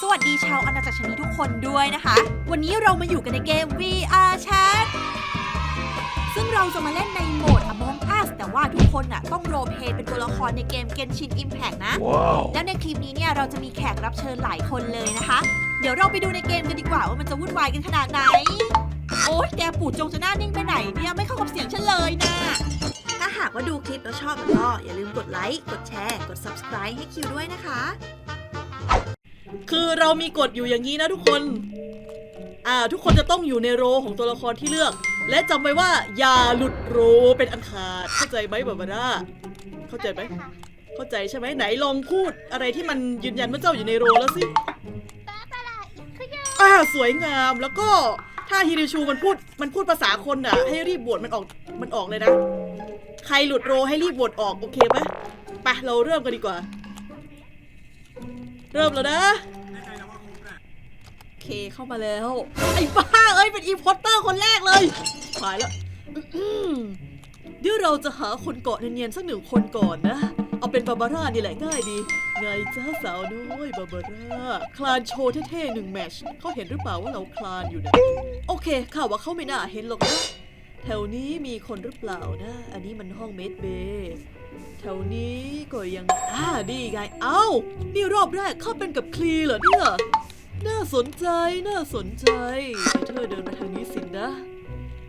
สวัสดีชาวอาณาจักรชนีทุกคนด้วยนะคะ วันนี้เรามาอยู่กันในเกม VR Chat ซึ่งเราจะมาเล่นในโหมด Among Us แต่ว่าทุกคนน่ะต้องโรลเพลย์เป็นตัวละครในเกม Genshin Impact นะ Wow. แล้วในคลิปนี้เนี่ยเราจะมีแขกรับเชิญหลายคนเลยนะคะ เดี๋ยวเราไปดูในเกมกันดีกว่าว่ามันจะวุ่นวายกันขนาดไหน โอ๊ยแกปู่จงจะหน้านิ่งไปไหนเนี่ยไม่เข้ากับเสียงฉันเลยนะถ้าหากว่าดูคลิปแล้วชอบก็อย่าลืมกดไลค์ กดแชร์ กด subscribe ให้คิวด้วยนะคะ คือเรามีกฎอยู่อย่างนี้นะทุกคน อ่า ทุกคนจะต้องอยู่ในโรของตัวละครที่เลือก และจำไว้ว่าอย่าหลุดโรเป็นอันขาด เข้าใจไหมบาบาร่าเข้าใจไหมเข้าใจใช่ไหมไหนลองพูดอะไรที่มันยืนยันว่าเจ้าอยู่ในโรแล้วสิอ่าสวยงามแล้วก็ถ้าฮิริชูมันพูดมันพูดภาษาคนอะ ให้รีบบวชมันออกมันออกเลยนะ ใครหลุดโรให้รีบบวชออกโอเคไหมไปเราเริ่มกันดีกว่า เริ่มแล้วนะ เคเข้ามาแล้ว ไอ้บ้าเอ้ยเป็นอีพอตเตอร์คนแรกเลยหายแล้วเดี๋ยวเราจะหาคนเกาะเนียนๆสักหนึ่งคนก่อนนะ เอาเป็นบาบาร่านี่แหละง่ายดี ไงจ้าสาวน้อยบาบาร่า คลานโชว์เท่ๆหนึ่งแมชเขาเห็นหรือเปล่าว่าเราคลานอยู่เนี่ยโอเคข่าวว่าเขาไม่น่าเห็นหรอกนะแถวนี้มีคนหรือเปล่านะ อันนี้มันห้องเมดเบย์แถวนี้ก็ยังอ่าดีไง เอ้า นี่รอบแรกเข้าเป็นกับคลีเหรอเนี่ย น่าสนใจ น่าสนใจเธอเดินมาทางนี้สินะ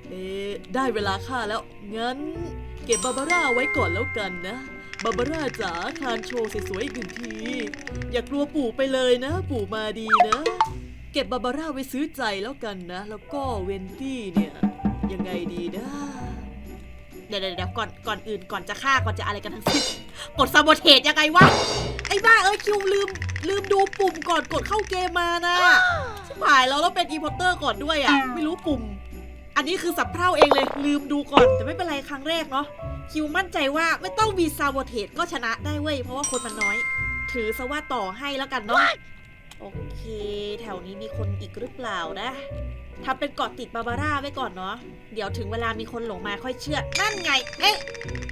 เอ๊ะได้เวลาค่าแล้ว งั้น เก็บบาบาร่าไว้ก่อนแล้วกันนะ บาบาร่าจ๋าคลานโชว์สวยๆอีกหนึ่งที อย่ากลัวปู่ไปเลยนะ ปู่มาดีนะ เก็บบาบาร่าไว้ซื้อใจแล้วกันนะ แล้วก็เวนตี้เนี่ย ยังไงดีนะเดี๋ยวเดี๋ยวก่อนก่อนอื่นก่อนจะฆ่าก่อนจะอะไรกันทั้งสิ้นกดซาบเทตยังไงวะ ไอ้บ้าเอ้ยคิวลืมลืมดูปุ่มก่อนกดเข้าเกมมานะชิบหายแล้วแล้วเป็นอีพอร์เตอร์ก่อนด้วยอะ ไม่รู้ปุ่ม อันนี้คือสับเพร่าเองเลย ลืมดูก่อนแต่ไม่เป็นไรครั้งแรกเนาะคิวมั่นใจว่าไม่ต้องมีซาวเทสก็ชนะได้เว้ยเพราะว่าคนมันน้อย ถือซะว่าต่อให้แล้วกันเนาะ โอเค แถวนี้มีคนอีกหรือเปล่านะทำเป็นเกาะติดบาบาร่าไว้ก่อนเนาะ เดี๋ยวถึงเวลามีคนหลงมาค่อยเชื่อ นั่นไง เอ๊ะ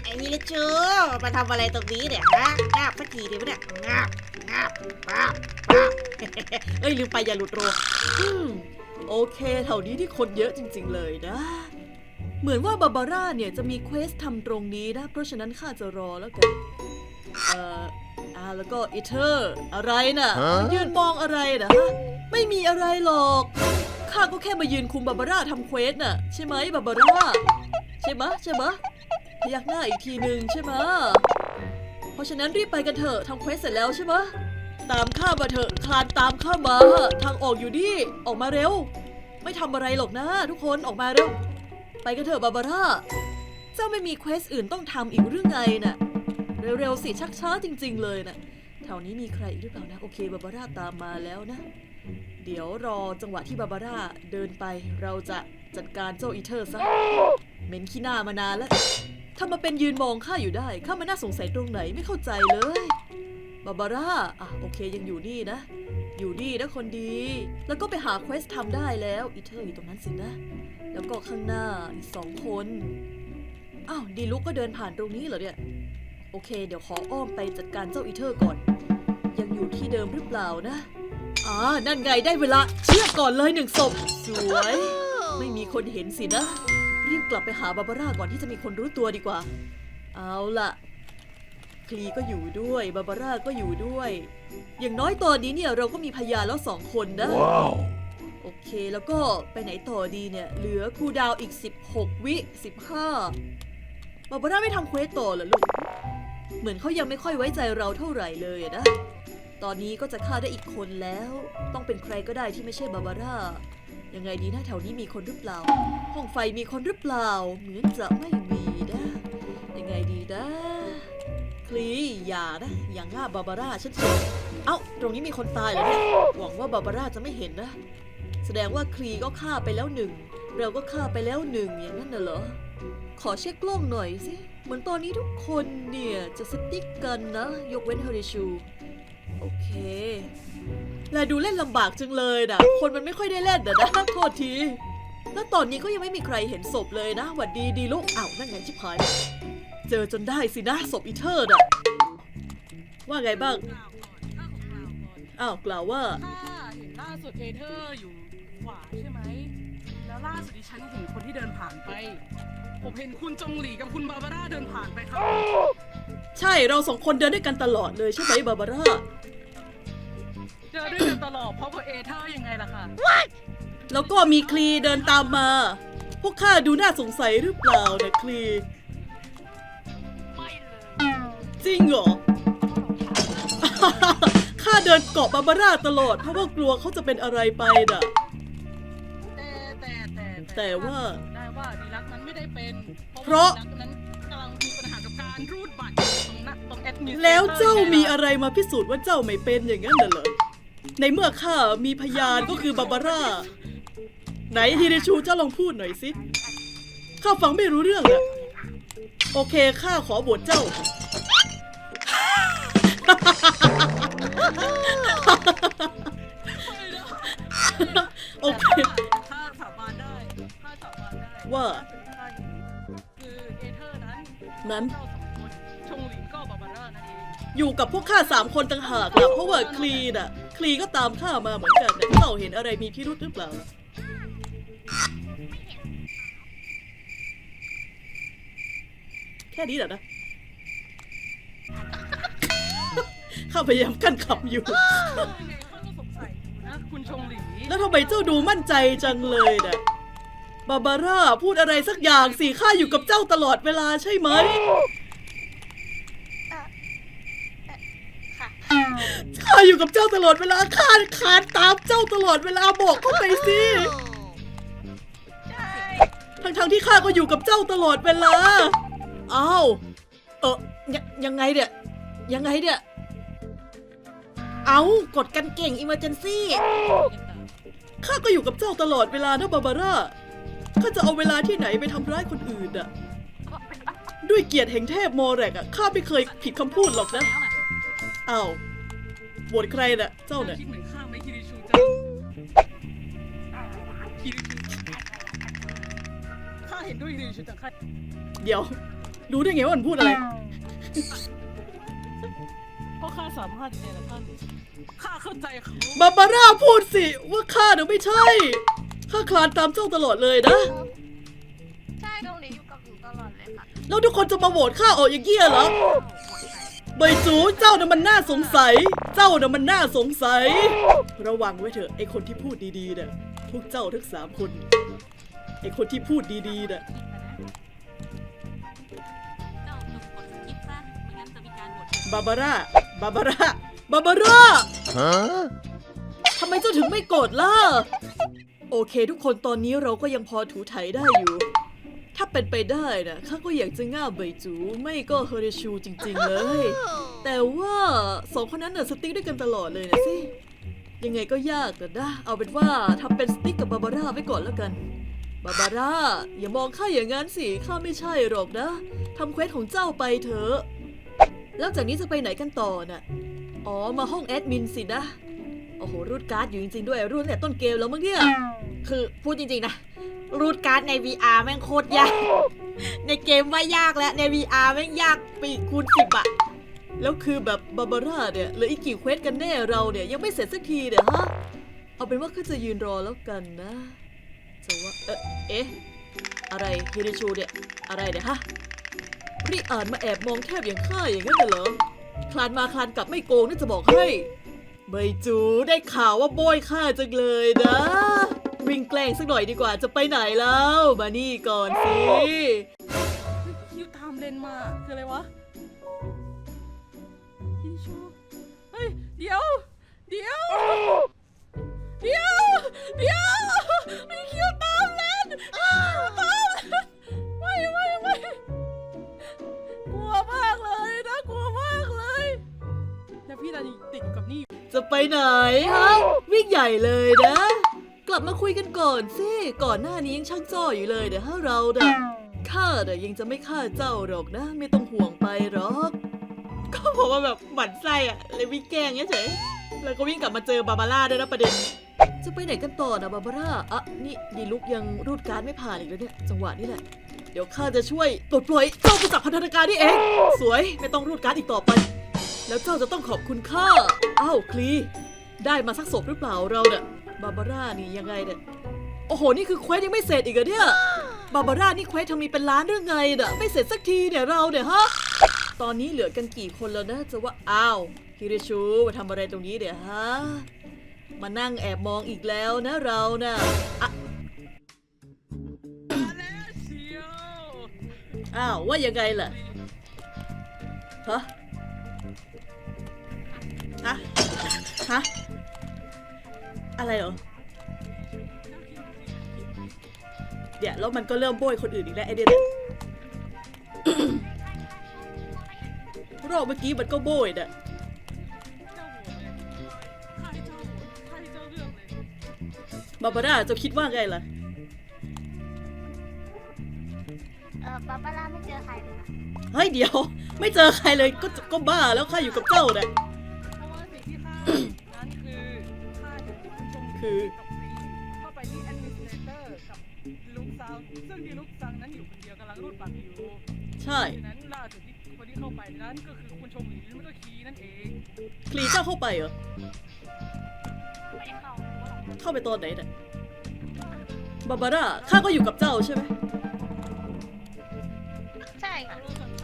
ไอ้ฮิลิชูมาทำอะไรตรงนี้เนี่ยฮะงาบสักทีดีไหมเนี่ยงาบงาบป้าบป้าบเอ้ยลืมไปอย่าหลุดโรมโอเคแถวนี้ที่คนเยอะจริง ๆ เลยนะ เหมือนว่าบาบาร่าเนี่ยจะมีเควสทำตรงนี้นะ เพราะฉะนั้นข้าจะรอแล้วกัน เอ่อ อ่าแล้วก็อีเธอร์อะไรน่ะฮะมายืนมองอะไรนะฮะไม่มีอะไรหรอกข้าก็แค่มายืนคุมบาบาร่าทำเควสน่ะใช่ไหมบาบาร่าใช่ไหมะใช่ไหมะพยักหน้าอีกทีหนึ่งใช่ไหมะเพราะฉะนั้นรีบไปกันเถอะทำเควสเสร็จแล้วใช่ไหมะตามข้ามาเถอะคลานตามข้ามาทางออกอยู่ดิออกมาเร็ว ไม่ทำอะไรหรอกนะ ทุกคนออกมาเร็ว ไปกันเถอะบาบาร่า เจ้าไม่มีเควสอื่นต้องทำอีกหรือไงน่ะ เร็วๆสิชักช้าจริง ๆ เลยน่ะแถวนี้มีใครอีกหรือเปล่านะโอเคบาบาร่าตามมาแล้วนะ เดี๋ยวรอจังหวะที่บาบาร่าเดินไปเราจะจัดการเจ้าอีเทอร์ซะเหม็นขี้หน้ามานานแล้วถ้ามาเป็นยืนมองข้าอยู่ได้ข้ามันน่าสงสัยตรงไหนไม่เข้าใจเลยบาบาร่าอะโอเคยังอยู่นี่นะ อยู่นี่นะคนดี แล้วก็ไปหาเควสทำได้แล้วอีเทอร์อยู่ตรงนั้นสินะ แล้วก็ข้างหน้าอีกสองคนอ้าวดีลุกก็เดินผ่านตรงนี้เหรอเนี่ย โอเค เดี๋ยวขออ้อมไปจัดการเจ้าอีเทอร์ก่อน ยังอยู่ที่เดิมหรือเปล่านะอ่านั่นไงได้เวลาเชือกก่อนเลยหนึ่งศพ สวย ไม่มีคนเห็นสินะ รีบกลับไปหาบาบาร่าก่อนที่จะมีคนรู้ตัวดีกว่า เอาล่ะคลีก็อยู่ด้วยบาบาร่าก็อยู่ด้วย อย่างน้อยตอนนี้เนี่ยเราก็มีพยานแล้วสองคนนะ Wow. โอเคแล้วก็ไปไหนต่อดีเนี่ย เหลือครูดาวอีก 16 วิ 15บาบาร่าไม่ทำเควสต่อเหรอลูก เหมือนเขายังไม่ค่อยไว้ใจเราเท่าไหร่เลยนะ ตอนนี้ก็จะฆ่าได้อีกคนแล้ว ต้องเป็นใครก็ได้ที่ไม่ใช่บาบาร่า ยังไงดีนะแถวนี้มีคนหรือเปล่า ห้องไฟมีคนหรือเปล่า เหมือนจะไม่มีนะ ยังไงดีนะ คลีอย่านะ อย่างง่าบาบาร่าฉันเฉยเอ้า ตรงนี้มีคนตายเหรอเนี่ย หวังว่าบาบาร่าจะไม่เห็นนะ แสดงว่าคลีก็ฆ่าไปแล้วหนึ่ง เราก็ฆ่าไปแล้วหนึ่งอย่างนั้นน่ะเหรอ ขอเช็คกล้องหน่อยสิ เหมือนตอนนี้ทุกคนเนี่ย จะสติ๊กกันนะ ยกเว้นเฮอริชู โอเค และดูเล่นลำบากจังเลยนะ คนมันไม่ค่อยได้เล่นนะนะโทษที แล้วตอนนี้ก็ยังไม่มีใครเห็นศพเลยนะ หวัดดีดีลูกอ้าวนั่นไงชิบหาย เจอจนได้สินะศพอีเทอร์น่ะ ว่าไงบ้าง อ้าวกล่าวว่า ถ้าเห็นล่าสุดเอเธอร์อยู่ขวาใช่ไหม แล้วล่าสุดดิฉันเห็นคนที่เดินผ่านไป ผมเห็นคุณจงหลีกับคุณบาบาร่าเดินผ่านไปครับใช่เราสองคนเดินด้วยกันตลอดเลยใช่ไหมบาบาร่าเจอด้วยกันตลอดเพราะว่าเอเธอร์ยังไงล่ะค่ะแล้วก็มีคลีเดินตามมา พวกข้าดูน่าสงสัยหรือเปล่านะคลี ไม่เลยจริงเหรอ ข้าเดินเกาะบาบาร่าตลอดเพราะว่ากลัวเขาจะเป็นอะไรไปน่ะ แต่แต่แต่แต่ว่า ได้ว่าดีลักษณ์นั้นไม่ได้เป็นเพราะดีลักษณ์นั้นกำลังมีปัญหากับการรูดบัตรตรงนั้นตรงแอดมินแล้วเจ้ามีอะไรมาพิสูจน์ว่าเจ้าไม่เป็นอย่างนั้นน่ะเหรอในเมื่อข้ามีพยานก็คือบาบาร่า ไหนฮิริชูเจ้าลองพูดหน่อยสิข้าฟังไม่รู้เรื่องอะโอเคข้าขอบวชเจ้าโอเคถ้าสาบานได้ถ้าสาบานได้ว่าคือเอเธอร์ นั้นนั้นเจ้าสองคนชงหลินก็บาบาร่านั่นเองอยู่กับพวกข้าสามคนต่างหากล่ะเพราะว่าคลีน่ะ คลีก็ตามข้ามาเหมือนกันนะเจ้าเห็นอะไรมีพิรุธหรือเปล่า แค่นี้เหรอนะ ข้าพยายามกั้นขำอยู่ยังไงเขาก็สงสัยอยู่นะ คุณชงหลิน แล้วทำไมเจ้าดูมั่นใจจังเลยน่ะ บาบาร่าพูดอะไรสักอย่างสิข้าอยู่กับเจ้าตลอดเวลาใช่ไหม ค่ะ ข้าอยู่กับเจ้าตลอดเวลาข้าคานตามเจ้าตลอดเวลาบอกเข้าไปสิใช่ทั้งทงๆที่ข้าก็อยู่กับเจ้าตลอดเวลาอ้าวเออยังยังไงเนี่ยยังไงเนี่ยเอากดกันเก่งอิมเมอร์เจนซี่ข้าก็อยู่กับเจ้าตลอดเวลานะบาบาร่า ข้าจะเอาเวลาที่ไหนไปทำร้ายคนอื่นอะด้วยเกียรติแห่งเทพโมเรกอะข้าไม่เคยผิดคำพูดหรอกนะแล้วน่ะอ้าวโหวตใครน่ะเจ้าเนี่ยคิดเหมือนข้าไหมคิริชูจังคิริชูข้าเห็นด้วยคิริชูจังข้าเดี๋ยว รู้ได้ไงว่ามันพูดอะไร เพราะข้าสามารถเนี่ยแหละท่านข้าเข้าใจเขาบาบาร่าพูดสิว่าข้าเนี่ยไม่ใช่ ข้าคลานตามเจ้าตลอดเลยนะ ใช่ตรงนี้อยู่กับหนูตลอดเลยค่ะแล้วทุกคนจะมาโหวตข้าออกอย่างเงี้ยเหรอ ใบจูเจ้าน่ะมันน่าสงสัย เจ้าน่ะมันน่าสงสัย ระวังไว้เถอะไอคนที่พูดดีๆน่ะพวกเจ้าทั้งสามคน ไอคนที่พูดดีๆน่ะเจ้าต้องกดสกิปซะไม่งั้นจะมีการโหวตบาบาร่า บาบาร่า บาบาร่าทำไมเจ้าถึงไม่กดล่ะ โอเค ทุกคนตอนนี้เราก็ยังพอถูไถได้อยู่ ถ้าเป็นไปได้นะข้าก็อยากจะง่าเบยจูไม่ก็เฮเรชูจริง ๆ เลย แต่ว่าสองคนนั้นน่ะสติ๊กด้วยกันตลอดเลยนะสิ ยังไงก็ยากแต่นะ เอาเป็นว่าทำเป็นสติ๊กกับบาบาร่าไว้ก่อนแล้วกัน บาบาร่าอย่ามองข้าอย่างนั้นสิข้าไม่ใช่หรอกนะทำเควสของเจ้าไปเถอะ แล้วจากนี้จะไปไหนกันต่อน่ะ อ๋อมาห้องแอดมินสินะ โอ้โหรูดการ์ดอยู่จริงๆด้วยรูดตั้งแต่ต้นเกมแล้วมั้งเนี่ยคือพูดจริงๆนะรูดการ์ดใน VR แม่งโคตรยาก ในเกมว่ายากแล้วใน VR แม่งยากปีคูณสิบอะแล้วคือแบบบาบาร่าเนี่ยเหลืออีกกี่เควสกันแน่เราเนี่ยยังไม่เสร็จสักทีเนี่ยฮะเอาเป็นว่าข้าจะยืนรอแล้วกันนะจะว่าเอ๊ะเอ๊ะอะไรฮิริชูเนี่ยอะไรเนี่ยฮะนี่อ่านมาแอบมองแคบอย่างข้าอย่างนั้นน่เหรอคลานมาคลานกลับไม่โกงน่าจะบอกให้ ไม่จูได้ข่าวว่าโบยข้าจังเลยนะ วิ่งแกล้งสักหน่อยดีกว่าจะไปไหนแล้ว มานี่ก่อนสิคิวตามเลนมาคืออะไรวะคิริชูเฮ้ย เดี๋ยว เดี๋ยว จะไปไหนฮะวิ่งใหญ่เลยนะ กลับมาคุยกันก่อนสิก่อนหน้านี้ยังช่างจ้ออยู่เลยเดี๋ยวถ้าเราเน่ะข้าเน่ะยังจะไม่ฆ่าเจ้าหรอกนะ ไม่ต้องห่วงไปหรอก ก็บอกว่าแบบหมั่นไส้อะเลยวิ่งแกล้งเฉยแล้วก็วิ่งกลับมาเจอบาบาร่าด้วยนะประเด็น จะไปไหนกันต่อนะบาบาร่าอะนี่ดีลุกยังรูดการดไม่ผ่านอีกแล้วเนี่ยจังหวะนี้แหละเดี๋ยวข้าจะช่วยปลดปล่อยเจ้าไปจากพันธนาการนี่เอง สวยไม่ต้องรูดการ์ดอีกต่อไป แล้วเจ้าจะต้องขอบคุณข้า อ้าวคลี ได้มาสักศพหรือเปล่าเราเนี่ยบาบาร่านี่ยังไงเนี่ย โอ้โห นี่คือเควสยังไม่เสร็จอีกเหรอเนี่ย บาบาร่านี่เควสทำมีเป็นล้านเรื่องไงเนี่ยไม่เสร็จสักทีเนี่ยเราเนี่ยฮะ ตอนนี้เหลือกันกี่คนแล้วนะจะว่า อ้าวฮิริชูมาทำอะไรตรงนี้เดี๋ยวฮะ มานั่งแอบมองอีกแล้วนะเราน่ะอะมาววอ้าวว่ายังไงล่ะ ฮะ ฮะ ฮะ อะไรเหรอ เดี๋ยวแล้วมันก็เริ่มโบยคนอื่นอีกแล้วไอเดียรอบเมื่อกี้มันก็โบยน่ะเจ้าหัวเลยใครเจ้าหัวใครเจ้าเรื่องเลยบาบาร่าเจะคิดว่าไงล่ะ เออบาบาร่าไม่เจอใครเลยนะ เฮ้ยเดี๋ยว ไม่เจอใครเลยก็ก็บ้าแล้วข้าอยู่กับเจ้าเนี่ย คุณชงคือกับฟรีเข้าไปที่ administrator กับลุงซังซึ่งดีลุงซังนั้นอยู่คนเดียวกำลังรูดบัตรอยู่ใช่ดังนั้นล่าสุดที่คนที่เข้าไปนั้นก็คือคุณชงหลีไม่ก็คีนั่นเองคลีเจ้าเข้าไปเหรอไม่ได้เข้าเข้าไปตอนไหนเนี่ยบาบาร่าข้าก็อยู่กับเจ้าใช่ไหมใช่ค่ะ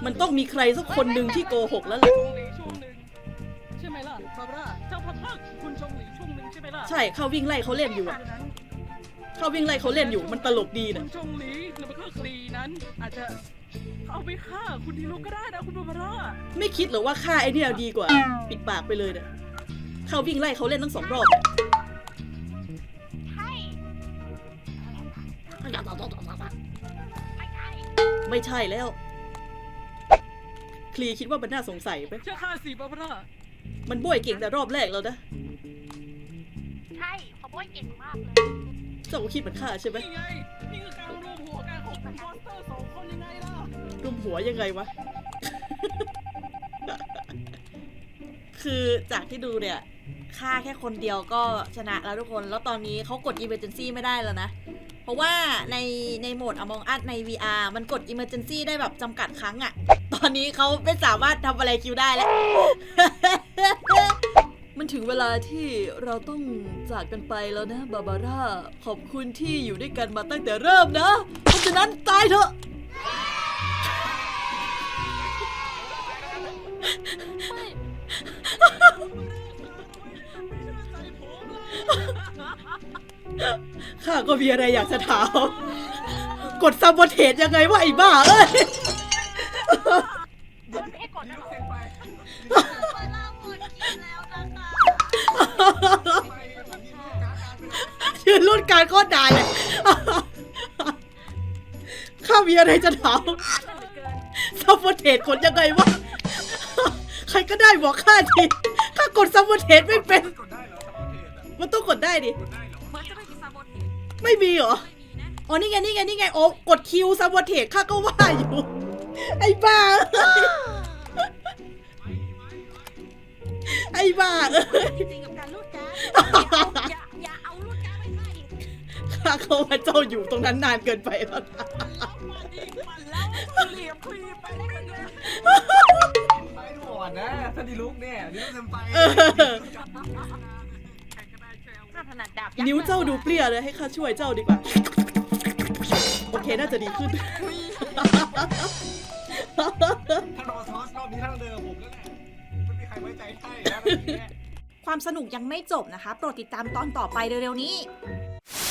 มันต้องมีใครสักคนหนึ่งที่โกหกแล้วแหละชงหลีช่วงหนึ่งใช่ไหม ล่ะบาบาร่าเจ้าพักพักคุณชงหลีช่วงหนึ่งใช่ไหมล่ะใช่ข้าวิ่งไล่เขาเล่นอยู่ดัอะงนั้นข้าวิ่งไล่เขาเล่นอยู่มันตลกดีคุนะณชงหลีหรือไม่ก็คลีนั้น อาจจะเอาไปฆ่าคุณดีลุก็ได้นะคุณบาบาร่าไม่คิดเหรอว่าฆ่าไอเนี่ยดีกว่า ปิดปากไปเลยเนี่ยข้าวิ่งไล่เขาเล่นทั้งสองรอบอะใช่ไม่ใช่ไม่ใช่แล้ว คลีคิดว่ามันน่าสงสัยไหมเชื่อข้าสิบาบาร่า มันโบยเก่งแต่รอบแรกแล้วนะใช่เขาโบยเก่งมากเลยเจ้าก็คิดเหมือนข้าใช่ไหมนี่ไงนี่คือการรวมหัวกันของคุณมอนสเตอร์สองคนยังไงล่ะรุมหัวยังไงวะ คือจากที่ดูเนี่ยฆ่าแค่คนเดียวก็ชนะแล้วทุกคน แล้วตอนนี้เขากด Emergency ไม่ได้แล้วนะ เพราะว่าในในโหมด Among Us ใน VR มันกด Emergency ได้แบบจำกัดครั้งอะตอนนี้เขาไม่สามารถทำอะไรคิวได้แล้ว มันถึงเวลาที่เราต้องจากกันไปแล้วนะบาบาร่า ขอบคุณที่อยู่ด้วยกันมาตั้งแต่เริ่มนะ เพราะฉะนั้นตายเถอะ ข้าก็มีอะไรอยากจะถาม กดซับบเทสยังไงวะไอ้บ้าเอ้ย ไม่ให้กดนะหรอบาบาหมดกินแล้วนะคะยืนรุ่นการโคตรด่าเลยข้ามีอะไรจะถามซับบเทสกดยังไงวะ ใครก็ได้บอกข้าทีข้ากดซับบเทสไม่เป็น มันต้องกดได้ดิ มันจะไม่มีซาโบเทส ไม่มีเหรอไม่มีนะอ๋อ นี่ไง นี่ไง นี่ไง โอ้กดคิวซับบเทสข้าก็ว่าอยู่ ไอ้บ้าเอ้ยไอ้บ้าเอ้ยจริงกับการรูดการ์ดอย่าอย่าเอารูดการ์ดไปให้ข้าเขาว่าเจ้าอยู่ตรงนั้นนานเกินไปแล้วนะแล้วเหลี่ยมคลีไปได้ยังไงไปดูอ่อนนะถ้าดีลุกเนี่ยดีลุกเซมไปเออน่า ถนัดดาบนิ้วเจ้าดูเปรี้ยเลยให้ข้าช่วยเจ้าดีกว่า โอเคน่าจะดีขึ้น ถ้ารอทอสรอบนี้ถ้าเดิมผมแล้วแหละไม่มีใครไว้ใจให้แล้วแบบนี้ ความสนุกยังไม่จบนะคะ โปรดติดตามตอนต่อไปเร็วๆนี้เ